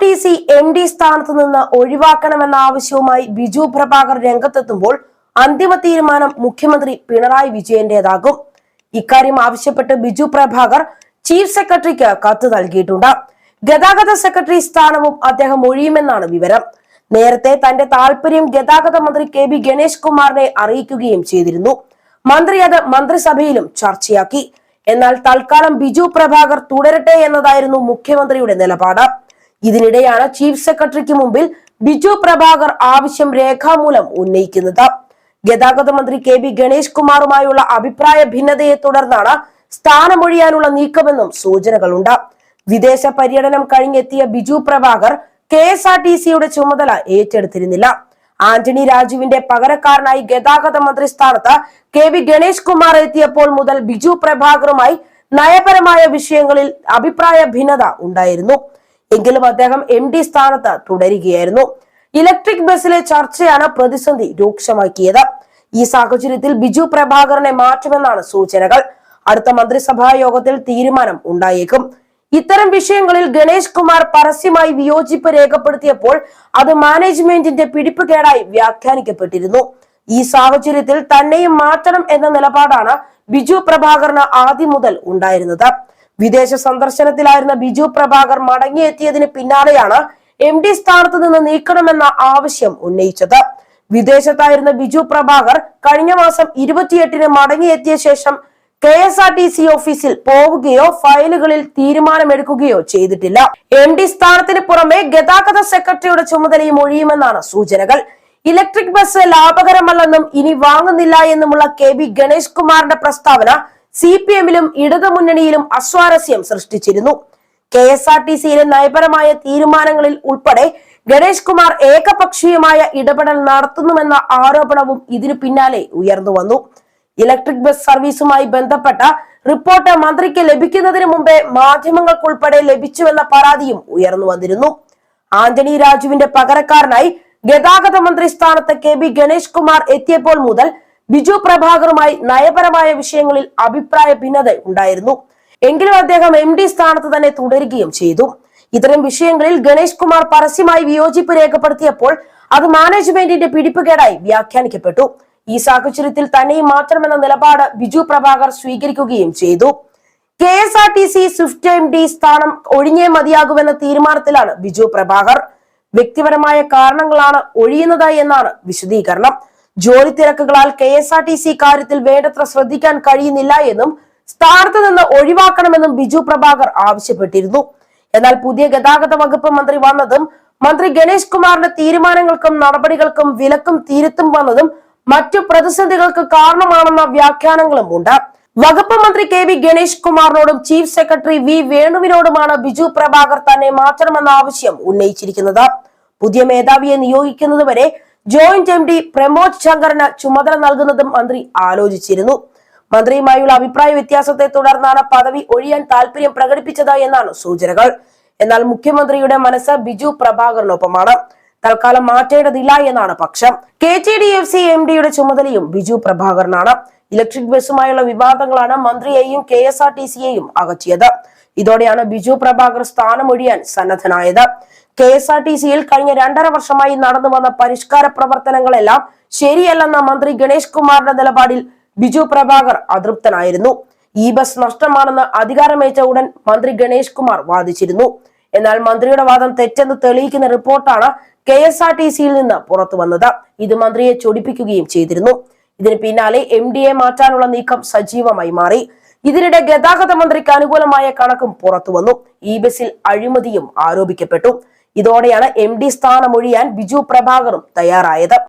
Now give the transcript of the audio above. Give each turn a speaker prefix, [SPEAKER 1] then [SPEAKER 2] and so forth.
[SPEAKER 1] T C M D സ്ഥാനത്ത് നിന്ന് ഒഴിവാക്കണമെന്ന ആവശ്യവുമായി ബിജു പ്രഭാകർ രംഗത്തെത്തുമ്പോൾ അന്തിമ തീരുമാനം മുഖ്യമന്ത്രി പിണറായി വിജയന്റേതാകും. ഇക്കാര്യം ആവശ്യപ്പെട്ട് ബിജു പ്രഭാകർ ചീഫ് സെക്രട്ടറിക്ക് കത്ത് നൽകിയിട്ടുണ്ട്. ഗതാഗത സെക്രട്ടറി സ്ഥാനവും അദ്ദേഹം ഒഴിയുമെന്നാണ് വിവരം. നേരത്തെ തന്റെ താല്പര്യം ഗതാഗത മന്ത്രി കെ ബി ഗണേഷ് കുമാറിനെ അറിയിക്കുകയും ചെയ്തിരുന്നു. മന്ത്രി അത് മന്ത്രിസഭയിലും ചർച്ചയാക്കി. എന്നാൽ തൽക്കാലം ബിജു പ്രഭാകർ തുടരട്ടെ എന്നതായിരുന്നു മുഖ്യമന്ത്രിയുടെ നിലപാട്. ഇതിനിടെയാണ് ചീഫ് സെക്രട്ടറിക്ക് മുമ്പിൽ ബിജു പ്രഭാകർ ആവശ്യം രേഖാമൂലം ഉന്നയിക്കുന്നത്. ഗതാഗത മന്ത്രി കെ ബി ഗണേഷ് കുമാറുമായുള്ള അഭിപ്രായ ഭിന്നതയെ തുടർന്നാണ് സ്ഥാനമൊഴിയാനുള്ള നീക്കമെന്നും സൂചനകളുണ്ട്. വിദേശ പര്യടനം കഴിഞ്ഞെത്തിയ Biju Prabhakar K S R T സിയുടെ ചുമതല ഏറ്റെടുത്തിരുന്നില്ല. ആന്റണി രാജുവിന്റെ പകരക്കാരനായി ഗതാഗത മന്ത്രി സ്ഥാനത്ത് കെ വി ഗണേഷ് കുമാർ എത്തിയപ്പോൾ മുതൽ ബിജു പ്രഭാകറുമായി നയപരമായ വിഷയങ്ങളിൽ അഭിപ്രായ ഭിന്നത ഉണ്ടായിരുന്നു. എങ്കിലും അദ്ദേഹം എം ഡി സ്ഥാനത്ത് തുടരുകയായിരുന്നു. ഇലക്ട്രിക് ബസ്സിലെ ചർച്ചയാണ് പ്രതിസന്ധി രൂക്ഷമാക്കിയത്. ഈ സാഹചര്യത്തിൽ ബിജു പ്രഭാകരനെ മാറ്റുമെന്നാണ് സൂചനകൾ. അടുത്ത മന്ത്രിസഭാ യോഗത്തിൽ തീരുമാനം ഉണ്ടായേക്കും. ഇത്തരം വിഷയങ്ങളിൽ ഗണേഷ് കുമാർ പരസ്യമായി വിയോജിപ്പ് രേഖപ്പെടുത്തിയപ്പോൾ അത് മാനേജ്മെന്റിന്റെ പിടിപ്പുകേടായി വ്യാഖ്യാനിക്കപ്പെട്ടിരുന്നു. ഈ സാഹചര്യത്തിൽ തന്നെയും മാറ്റണം എന്ന നിലപാടാണ് ബിജു പ്രഭാകറിന് ആദ്യം മുതൽ ഉണ്ടായിരുന്നത്. വിദേശ സന്ദർശനത്തിലായിരുന്ന ബിജു പ്രഭാകർ മടങ്ങിയെത്തിയതിന് പിന്നാലെയാണ് എം ഡി സ്ഥാനത്ത് നിന്ന് നീക്കണമെന്ന ആവശ്യം ഉന്നയിച്ചത്. വിദേശത്തായിരുന്ന ബിജു പ്രഭാകർ കഴിഞ്ഞ മാസം ഇരുപത്തിയെട്ടിന് മടങ്ങിയെത്തിയ ശേഷം K S R T C ഓഫീസിൽ പോവുകയോ ഫയലുകളിൽ തീരുമാനമെടുക്കുകയോ ചെയ്തിട്ടില്ല. എം ഡി സ്ഥാനത്തിന് പുറമെ ഗതാഗത സെക്രട്ടറിയുടെ ചുമതലയും ഒഴിയുമെന്നാണ് സൂചനകൾ. ഇലക്ട്രിക് ബസ് ലാഭകരമല്ലെന്നും ഇനി വാങ്ങുന്നില്ല എന്നുമുള്ള കെ ബി ഗണേഷ് കുമാറിന്റെ പ്രസ്താവന സി പി എമ്മിലും ഇടതുമുന്നണിയിലും അസ്വാരസ്യം സൃഷ്ടിച്ചിരുന്നു. കെ എസ് ആർ ടി സിയിലെ നയപരമായ തീരുമാനങ്ങളിൽ ഉൾപ്പെടെ ഗണേഷ് കുമാർ ഏകപക്ഷീയമായ ഇടപെടൽ നടത്തുന്നുവെന്ന ആരോപണവും ഇതിനു പിന്നാലെ ഉയർന്നു വന്നു. ഇലക്ട്രിക് ബസ് സർവീസുമായി ബന്ധപ്പെട്ട റിപ്പോർട്ട് മന്ത്രിക്ക് ലഭിക്കുന്നതിന് മുമ്പേ മാധ്യമങ്ങൾക്കുൾപ്പെടെ ലഭിച്ചുവെന്ന പരാതിയും ഉയർന്നു വന്നിരുന്നു. ആന്റണി രാജുവിന്റെ പകരക്കാരനായി ഗതാഗത മന്ത്രി സ്ഥാനത്ത് കെ ബി ഗണേഷ് കുമാർ എത്തിയപ്പോൾ മുതൽ ബിജു പ്രഭാകറുമായി നയപരമായ വിഷയങ്ങളിൽ അഭിപ്രായ ഭിന്നത ഉണ്ടായിരുന്നു. എങ്കിലും അദ്ദേഹം എം ഡി സ്ഥാനത്ത് തന്നെ തുടരുകയും ചെയ്തു. ഇത്തരം വിഷയങ്ങളിൽ ഗണേഷ് കുമാർ പരസ്യമായി വിയോജിപ്പ് രേഖപ്പെടുത്തിയപ്പോൾ അത് മാനേജ്മെന്റിന്റെ പിടിപ്പുകേടായി വ്യാഖ്യാനിക്കപ്പെട്ടു. ഈ സാഹചര്യത്തിൽ തന്നെയും മാത്രമെന്ന നിലപാട് ബിജു പ്രഭാകർ സ്വീകരിക്കുകയും ചെയ്തു. K S R T C Swift M D സ്ഥാനം ഒഴിഞ്ഞേ മതിയാകുമെന്ന തീരുമാനത്തിലാണ് ബിജു പ്രഭാകർ. വ്യക്തിപരമായ കാരണങ്ങളാണ് ഒഴിയുന്നത് എന്നാണ് വിശദീകരണം. ജോലി തിരക്കുകളാൽ K S R T C കാര്യത്തിൽ വേണ്ടത്ര ശ്രദ്ധിക്കാൻ കഴിയുന്നില്ല എന്നും സ്ഥാനത്ത് നിന്ന് ഒഴിവാക്കണമെന്നും ബിജു പ്രഭാകർ ആവശ്യപ്പെട്ടിരുന്നു. എന്നാൽ പുതിയ ഗതാഗത വകുപ്പ് മന്ത്രി വന്നതും മന്ത്രി ഗണേഷ് കുമാറിന്റെ തീരുമാനങ്ങൾക്കും നടപടികൾക്കും വിലക്കും തീരുത്തും വന്നതും മറ്റു പ്രതിസന്ധികൾക്ക് കാരണമാണെന്ന വ്യാഖ്യാനങ്ങളും ഉണ്ട്. വകുപ്പ് മന്ത്രി കെ വി ഗണേഷ് കുമാറിനോടും ചീഫ് സെക്രട്ടറി വി വേണുവിനോടുമാണ് ബിജു പ്രഭാകർ തന്നെ മാറ്റണമെന്ന ആവശ്യം ഉന്നയിച്ചിരിക്കുന്നത്. പുതിയ മേധാവിയെ നിയോഗിക്കുന്നതുവരെ ജോയിന്റ് എം ഡി പ്രമോദ് ശങ്കറിന് ചുമതല നൽകുന്നതും മന്ത്രി ആലോചിച്ചിരുന്നു. മന്ത്രിയുമായുള്ള അഭിപ്രായ വ്യത്യാസത്തെ തുടർന്നാണ് പദവി ഒഴിയാൻ താല്പര്യം പ്രകടിപ്പിച്ചത് എന്നാണ് സൂചനകൾ. എന്നാൽ മുഖ്യമന്ത്രിയുടെ മനസ്സ് ബിജു പ്രഭാകറിനൊപ്പമാണ്. തൽക്കാലം മാറ്റേണ്ടതില്ല എന്നാണ് പക്ഷം. K T D F C M ഡിയുടെ ചുമതലയും ബിജു പ്രഭാകറിനാണ്. ഇലക്ട്രിക് ബസ്സുമായുള്ള വിവാദങ്ങളാണ് മന്ത്രിയെയും കെ എസ് ആർ ടി സിയെയും അകറ്റിയത്. ഇതോടെയാണ് ബിജു പ്രഭാകർ സ്ഥാനമൊഴിയാൻ സന്നദ്ധനായത്. കെ എസ് ആർ ടി സിയിൽ കഴിഞ്ഞ രണ്ടര വർഷമായി നടന്നു വന്ന പരിഷ്കാര പ്രവർത്തനങ്ങളെല്ലാം ശരിയല്ലെന്ന മന്ത്രി ഗണേഷ് കുമാറിന്റെ നിലപാടിൽ ബിജു പ്രഭാകർ അതൃപ്തനായിരുന്നു. ഈ ബസ് നഷ്ടമാണെന്ന് അധികാരമേറ്റ ഉടൻ മന്ത്രി ഗണേഷ് കുമാർ വാദിച്ചിരുന്നു. എന്നാൽ മന്ത്രിയുടെ വാദം തെറ്റെന്ന് തെളിയിക്കുന്ന റിപ്പോർട്ടാണ് കെ എസ് ആർ ടി സിയിൽ നിന്ന് പുറത്തു വന്നത്. ഇത് മന്ത്രിയെ ചൊടിപ്പിക്കുകയും ചെയ്തിരുന്നു. ഇതിന് പിന്നാലെ എം ഡി എ മാറ്റാനുള്ള നീക്കം സജീവമായി മാറി. ഇതിനിടെ ഗതാഗത മന്ത്രിക്ക് അനുകൂലമായ കണക്കും പുറത്തു വന്നു. ഈ ബസിൽ അഴിമതിയും ആരോപിക്കപ്പെട്ടു. ഇതോടെയാണ് എം ഡി സ്ഥാനമൊഴിയാൻ ബിജു പ്രഭാകറും തയ്യാറായത്